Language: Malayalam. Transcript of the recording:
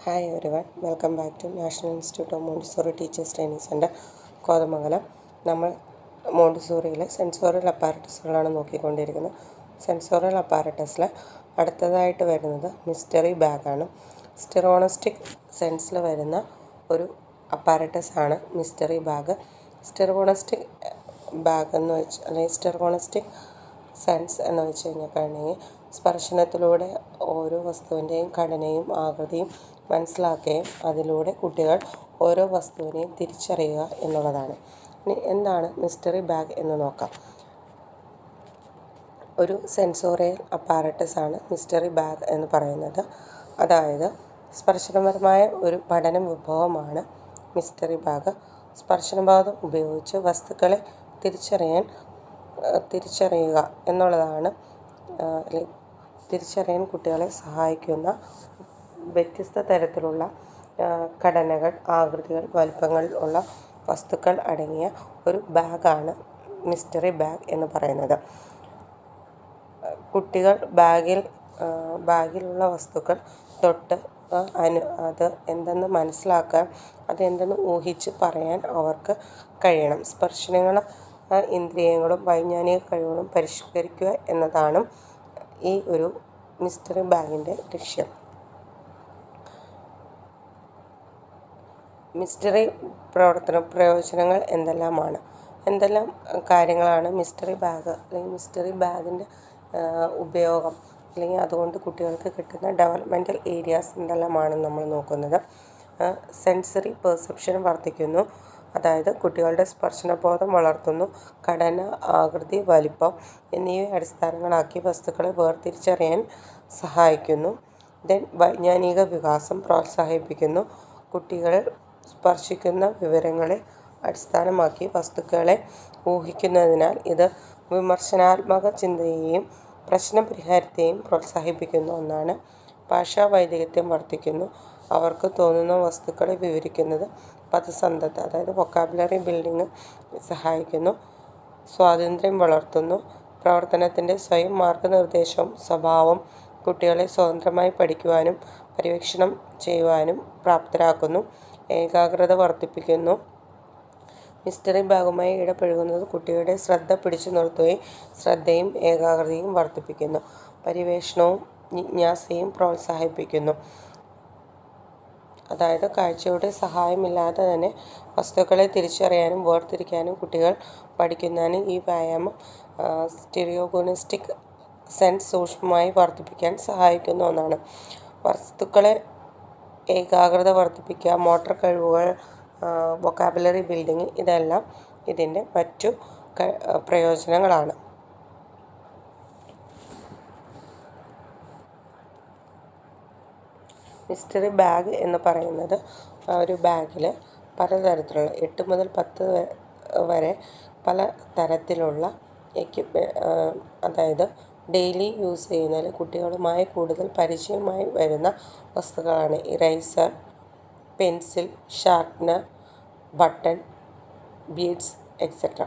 ഹായ് ഒരു one welcome back to national institute of Montessori teachers training centre Kothamangalam നമ്മൾ മോണ്ടിസോറിയിലെ സെൻസോറിയൽ അപ്പാരറ്റസുകളാണ് നോക്കിക്കൊണ്ടിരിക്കുന്നത്. സെൻസോറിയൽ അപ്പാരറ്റസിൽ അടുത്തതായിട്ട് വരുന്നത് മിസ്റ്ററി ബാഗാണ് സ്റ്റിറോണസ്റ്റിക് സെൻസിൽ വരുന്ന ഒരു അപ്പാരറ്റസ് ആണ് മിസ്റ്ററി ബാഗ് സ്റ്റിറോണസ്റ്റിക് ബാഗ് എന്ന് വെച്ച് അല്ലെങ്കിൽ സ്റ്റിറോണസ്റ്റിക് സെൻസ് എന്ന് വെച്ച് കഴിഞ്ഞിട്ടുണ്ടെങ്കിൽ സ്പർശനത്തിലൂടെ ഓരോ വസ്തുവിന്റെയും ഘടനയും ആകൃതിയും മനസ്സിലാക്കുകയും അതിലൂടെ കുട്ടികൾ ഓരോ വസ്തുവിനെയും തിരിച്ചറിയുക എന്നുള്ളതാണ്. ഇനി എന്താണ് മിസ്റ്ററി ബാഗ് എന്ന് നോക്കാം. ഒരു സെൻസോറിയൽ അപ്പാരറ്റസ് ആണ് മിസ്റ്ററി ബാഗ് എന്ന് പറയുന്നത്. അതായത് സ്പർശനപരമായ ഒരു പഠന വിഭവമാണ് മിസ്റ്ററി ബാഗ് സ്പർശനബാധം ഉപയോഗിച്ച് വസ്തുക്കളെ തിരിച്ചറിയാൻ തിരിച്ചറിയുക എന്നുള്ളതാണ് തിരിച്ചറിയാൻ കുട്ടികളെ സഹായിക്കുന്ന വ്യത്യസ്ത തരത്തിലുള്ള ഘടനകൾ ആകൃതികൾ വലുപ്പങ്ങൾ ഉള്ള വസ്തുക്കൾ അടങ്ങിയ ഒരു ബാഗാണ് മിസ്റ്ററി ബാഗ് എന്ന് പറയുന്നത്. കുട്ടികൾ ബാഗിൽ ബാഗിലുള്ള വസ്തുക്കൾ തൊട്ട് അനു അത് എന്തെന്ന് മനസ്സിലാക്കാൻ അതെന്തെന്ന് ഊഹിച്ച് പറയാൻ അവർക്ക് കഴിയണം. സ്പർശനങ്ങൾ ഇന്ദ്രിയങ്ങളും വൈജ്ഞാനിക കഴിവുകളും പരിഷ്കരിക്കുക എന്നതാണ് ഈ ഒരു മിസ്റ്ററി ബാഗിന്റെ ലക്ഷ്യം. മിസ്റ്ററി പ്രവർത്തന പ്രയോജനങ്ങൾ എന്തെല്ലാമാണ്? എന്തെല്ലാം കാര്യങ്ങളാണ് മിസ്റ്ററി ബാഗ് അല്ലെങ്കിൽ മിസ്റ്ററി ബാഗിന്റെ ഉപയോഗം? അല്ലെങ്കിൽ അതുകൊണ്ട് കുട്ടികൾക്ക് കിട്ടുന്ന ഡെവലപ്മെന്റൽ ഏരിയാസ് എന്തെല്ലാമാണ് നമ്മൾ നോക്കുന്നത്? സെൻസറി പെർസെപ്ഷൻ വർദ്ധിക്കുന്നു. അതായത് കുട്ടികളുടെ സ്പർശനബോധം വളർത്തുന്നു. ഘടന ആകൃതി വലിപ്പം എന്നിവയെ അടിസ്ഥാനങ്ങളാക്കി വസ്തുക്കളെ വേർതിരിച്ചറിയാൻ സഹായിക്കുന്നു. ദെൻ വൈജ്ഞാനിക വികാസം പ്രോത്സാഹിപ്പിക്കുന്നു. കുട്ടികൾ സ്പർശിക്കുന്ന വിവരങ്ങളെ അടിസ്ഥാനമാക്കി വസ്തുക്കളെ ഊഹിക്കുന്നതിനാൽ ഇത് വിമർശനാത്മക ചിന്തയെയും പ്രശ്നപരിഹാരത്തെയും പ്രോത്സാഹിപ്പിക്കുന്ന ഒന്നാണ്. ഭാഷാ വൈദഗ്ധ്യം വർദ്ധിക്കുന്നു. അവർക്ക് തോന്നുന്ന വസ്തുക്കളെ വിവരിക്കുന്നത് പദസന്ധത അതായത് വൊക്കാബുലറി ബിൽഡിംഗ് സഹായിക്കുന്നു. സ്വാതന്ത്ര്യം വളർത്തുന്നു. പ്രവർത്തനത്തിന്റെ സ്വയം മാർഗനിർദ്ദേശവും സ്വഭാവം കുട്ടികളെ സ്വതന്ത്രമായി പഠിക്കുവാനും പര്യവേക്ഷണം ചെയ്യുവാനും പ്രാപ്തരാക്കുന്നു. ഏകാഗ്രത വർദ്ധിപ്പിക്കുന്നു. മിസ്റ്ററി ബാഗുമായി ഇടപഴകുന്നത് കുട്ടിയുടെ ശ്രദ്ധ പിടിച്ചു നിർത്തുകയും ശ്രദ്ധയും ഏകാഗ്രതയും വർദ്ധിപ്പിക്കുന്നു. പരിവേഷണവും ജിജ്ഞാസയും പ്രോത്സാഹിപ്പിക്കുന്നു. അതായത് കാഴ്ചയുടെ സഹായമില്ലാതെ തന്നെ വസ്തുക്കളെ തിരിച്ചറിയാനും വേർതിരിക്കാനും കുട്ടികൾ പഠിക്കുന്നതിന് ഈ വ്യായാമം സ്റ്റെറിയോഗോണിസ്റ്റിക് സെൻസ് സൂക്ഷ്മമായി വർദ്ധിപ്പിക്കാൻ സഹായിക്കുന്ന ഒന്നാണ്. വസ്തുക്കളെ ഏകാഗ്രത വർദ്ധിപ്പിക്കുക മോട്ടർ കഴിവുകൾ വൊക്കാബുലറി ബിൽഡിങ് ഇതെല്ലാം ഇതിന്റെ മറ്റു പ്രയോജനങ്ങളാണ്. മിസ്റ്ററി ബാഗ് എന്ന് പറയുന്നത് ഒരു ബാഗിൽ പലതരത്തിലുള്ള എട്ട് മുതൽ പത്ത് വരെ പല തരത്തിലുള്ള എക്യുപ്മെ അതായത് ഡെയിലി യൂസ് ചെയ്യുന്നതിൽ കുട്ടികളുമായി കൂടുതൽ പരിചയമായി വരുന്ന വസ്തുക്കളാണ് eraser pencil sharpener button beads etcetera